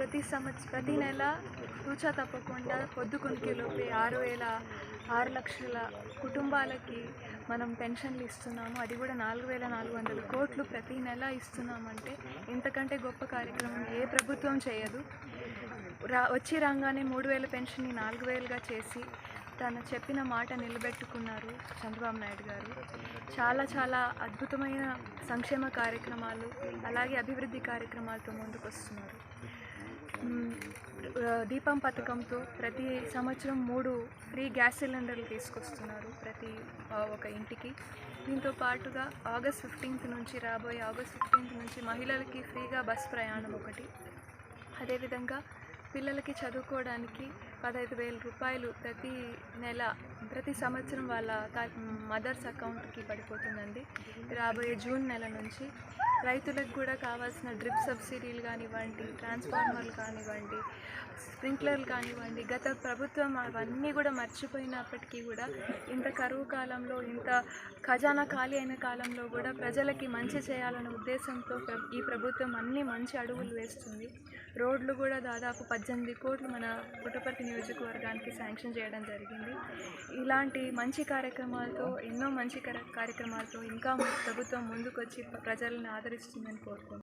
ప్రతి సంవత్సరం ప్రతి నెల తూచా తప్పకుండా పొద్దుకునికి లోపే ఆరు వేల ఆరు లక్షల కుటుంబాలకి మనం పెన్షన్లు ఇస్తున్నాము. అది కూడా నాలుగు వేల నాలుగు వందల కోట్లు ప్రతి నెల ఇస్తున్నామంటే ఇంతకంటే గొప్ప కార్యక్రమం ఏ ప్రభుత్వం చేయదు. రా వచ్చి రాగానే మూడు వేల పెన్షన్ని నాలుగు వేలుగా చేసి తను చెప్పిన మాట నిలబెట్టుకున్నారు చంద్రబాబు నాయుడు గారు. చాలా చాలా అద్భుతమైన సంక్షేమ కార్యక్రమాలు అలాగే అభివృద్ధి కార్యక్రమాలతో ముందుకు వస్తున్నారు దీపం పథకంతో ప్రతి సంవత్సరం మూడు ఫ్రీ గ్యాస్ సిలిండర్లు తీసుకొస్తున్నారు ప్రతి ఒక ఇంటికి. దీంతో పాటుగా ఆగస్ట్ ఫిఫ్టీన్త్ నుంచి రాబోయే ఆగస్ట్ ఫిఫ్టీన్త్ నుంచి మహిళలకి ఫ్రీగా బస్ ప్రయాణం ఒకటి. అదేవిధంగా పిల్లలకి చదువుకోవడానికి పదహైదు వేల రూపాయలు ప్రతి నెల ప్రతి సంవత్సరం వాళ్ళ మదర్స్ అకౌంట్కి పడిపోతుందండి. రాబోయే జూన్ నెల నుంచి రైతులకు కూడా కావాల్సిన డ్రిప్ సబ్సిడీలు కానివ్వండి ట్రాన్స్ఫార్మర్లు కానివ్వండి స్ప్రింక్లర్లు కానివ్వండి గత ప్రభుత్వం అవన్నీ కూడా మర్చిపోయినప్పటికీ కూడా ఇంత కరువు కాలంలో ఇంత ఖజానా ఖాళీ అయిన కాలంలో కూడా ప్రజలకి మంచి చేయాలనే ఉద్దేశంతో ఈ ప్రభుత్వం అన్ని మంచి అడుగులు వేస్తుంది. రోడ్లు కూడా దాదాపు పద్దెనిమిది కోట్లు మన పుట్టపర్తి నియోజకవర్గానికి శాంక్షన్ చేయడం జరిగింది. ఇలాంటి మంచి కార్యక్రమాలతో ఎన్నో మంచి కర- కార్యక్రమాలతో ఇంకా ప్రభుత్వం ముందుకొచ్చి ప్రజలను ఆదరిస్తుందని కోరుకుంటున్నాను